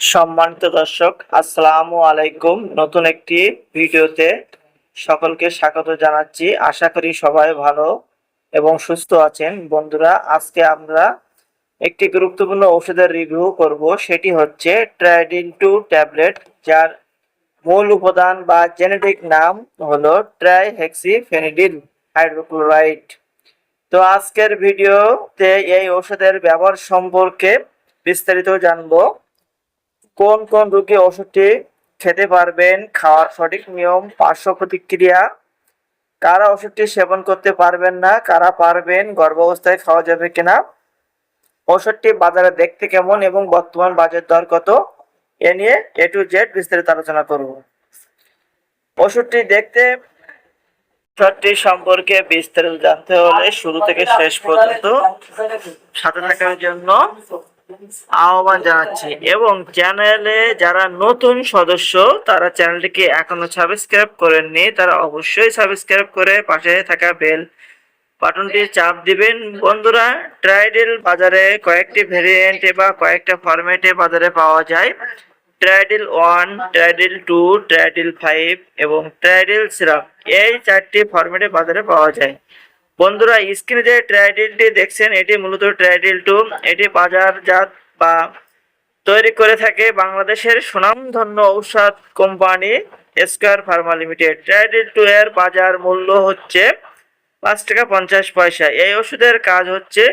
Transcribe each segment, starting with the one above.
সম্মানিত দর্শক, আসসালামু আলাইকুম। নতুন একটি ভিডিওতে সকলকে স্বাগত জানাচ্ছি। আশা করি সবাই ভালো এবং সুস্থ আছেন। বন্ধুরা, আজকে আমরা একটি গুরুত্বপূর্ণ ওষুধের রিভিউ করব। সেটি হচ্ছে ট্রাইডিন টু ট্যাবলেট, যার মূল উপাদান বা জেনেটিক নাম হলো ট্রাইহেক্সিফেনিডিল হাইড্রোক্লোরাইড। তো আজকের ভিডিওতে এই ওষুধের ব্যবহার সম্পর্কে বিস্তারিত জানব। কোন কোন রোগী ওষুধটি খেতে পারবেন, খাওয়ার সঠিক নিয়ম, পার্শ্ব প্রতিক্রিয়া, কারা ওষুধটি সেবন করতে পারবেন না, কারা পারবেন, গর্ভাবস্থায় খাওয়া যাবে কিনা, ওষুধটি বাজারে দেখতে কেমন এবং বর্তমান বাজার দর কত, এ নিয়ে এ টু জেড বিস্তারিত আলোচনা করব। ওষুধটি দেখতে ওষুধটি সম্পর্কে বিস্তারিত জানতে হলে শুরু থেকে শেষ পর্যন্ত সাথে থাকার জন্য আহ্বান জানাচ্ছি। এবং চ্যানেলে যারা নতুন সদস্য, তারা চ্যানেলটিকে এখনও সাবস্ক্রাইব করেননি, তারা অবশ্যই সাবস্ক্রাইব করে পাশে থাকা বেল বাটনটি চাপ দিবেন। বন্ধুরা, ট্রাইডেল বাজারে কয়েকটি ভেরিয়েন্টে বা কয়েকটা ফরম্যাটে বাজারে পাওয়া যায়। Tridel one, Tridel two, Tridel five এবং ট্রাইডেল সিরাপ। এই চারটি ফরম্যাটে বাজারে পাওয়া যায়। বন্ধুরা, স্ক্রিনে যে ট্রাইডেলটি দেখছেন, এটি মূলত ট্রাইডেল টু এটি বাজারজাত বা তৈরি করে থাকে বাংলাদেশের সুনামধন্য ঔষধ company Square Pharma limited. Tridel two এর বাজার মূল্য হচ্ছে পাঁচ টাকা পঞ্চাশ পয়সা। এই ওষুধের কাজ হচ্ছে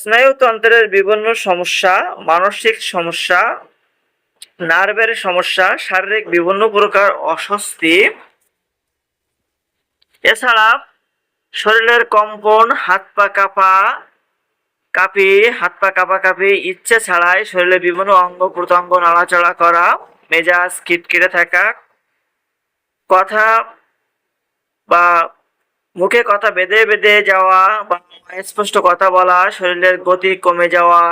স্নায়ুতন্ত্রের বিভিন্ন সমস্যা, মানসিক সমস্যা, নার্ভের সমস্যা, শারীরিক বিভিন্ন প্রকার অস্বস্তি এছাড়া শরীরের কম্পন, হাত পা কাঁপা, কাঁপি, হাত পা কাঁপা কাঁপি, ইচ্ছে ছাড়াই শরীরের বিভিন্ন অঙ্গ প্রত্যঙ্গ নাড়াচড়া করা, মেজাজ কিটকিটে থাকা, কথা বা মুখে কথা বেঁধে বেঁধে যাওয়া বা স্পষ্ট কথা বলা, শরীরের গতি কমে যাওয়া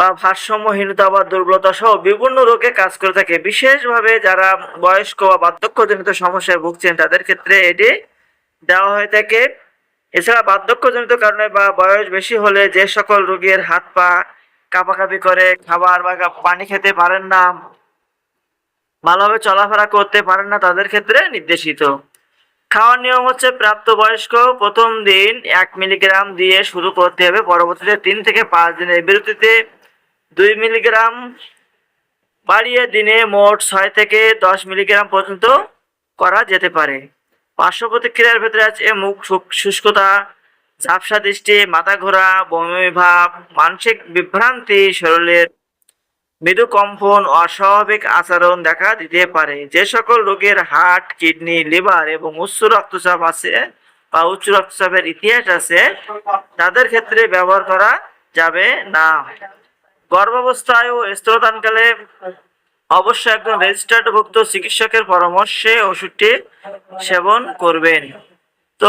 বা ভারসাম্যহীনতা বা দুর্বলতা সহ বিভিন্ন রোগে কাজ করে থাকে। বিশেষভাবে যারা বয়স্ক বা বার্ধক্যজনিত সমস্যায় ভুগছেন, তাদের ক্ষেত্রে এটি দেওয়া হয়ে থাকে। এছাড়া বার্ধক্যজনিত কারণে বা বয়স বেশি হলে যে সকল রোগীর হাত পা কাঁপাকাঁপি করে, খাবার বা পানি খেতে পারেন না, ভালোভাবে চলাফেরা করতে পারেন না, তাদের ক্ষেত্রে নির্দেশিত। খাওয়ার নিয়ম হচ্ছে প্রাপ্তবয়স্ক, প্রথম দিন এক মিলিগ্রাম দিয়ে শুরু করতে হবে। পরবর্তীতে তিন থেকে পাঁচ দিনের বিরতিতে দুই মিলিগ্রাম বাড়িয়ে দিনে মোট ছয় থেকে দশ মিলিগ্রাম পর্যন্ত করা যেতে পারে। পার্শ্ব প্রতিক্রিয়ার ভেতরে আছে মুখ শুষ্কতা, ঝাপসা দৃষ্টি, মাথা ঘোরা, বমি ভাব মানসিক বিভ্রান্তি, শরীরের মৃদু কম্পন, অস্বাভাবিক আচরণ দেখা দিতে পারে। যে সকল রোগের হার্ট, কিডনি, লিভার এবং উচ্চ রক্তচাপ আছে বা উচ্চ রক্তচাপের ইতিহাস আছে, তাদের ক্ষেত্রে ব্যবহার করা যাবে না। গর্ভাবস্থায় ও স্তরদানকালে অবশ্যই একজন রেজিস্টার্ডভুক্ত চিকিৎসকের পরামর্শে ওষুধটি সেবন করবেন। তো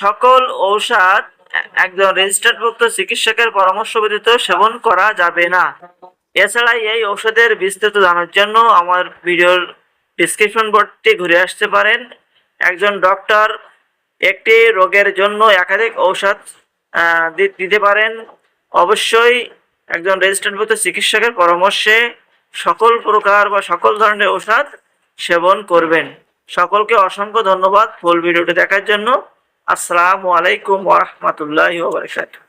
সকল ঔষধ একজন রেজিস্টার্ডভুক্ত চিকিৎসকের পরামর্শ ব্যতীত সেবন করা যাবে না। এছাড়া এই ঔষধের বিস্তারিত জানার জন্য আমার ভিডিওর ডিসক্রিপশন বোর্ডটি ঘুরে আসতে পারেন। একজন ডক্টর একটি রোগের জন্য একাধিক ঔষধ দিতে পারেন। অবশ্যই একজন রেজিস্ট্রেন্টভুক্ত চিকিৎসকের পরামর্শে সকল প্রকার বা সকল ধরনের ওষুধ সেবন করবেন। সকলকে অসংখ্য ধন্যবাদ ফুল ভিডিওটি দেখার জন্য। আসসালামু আলাইকুম ওরহমতুল্লাহ বারকাতুহু।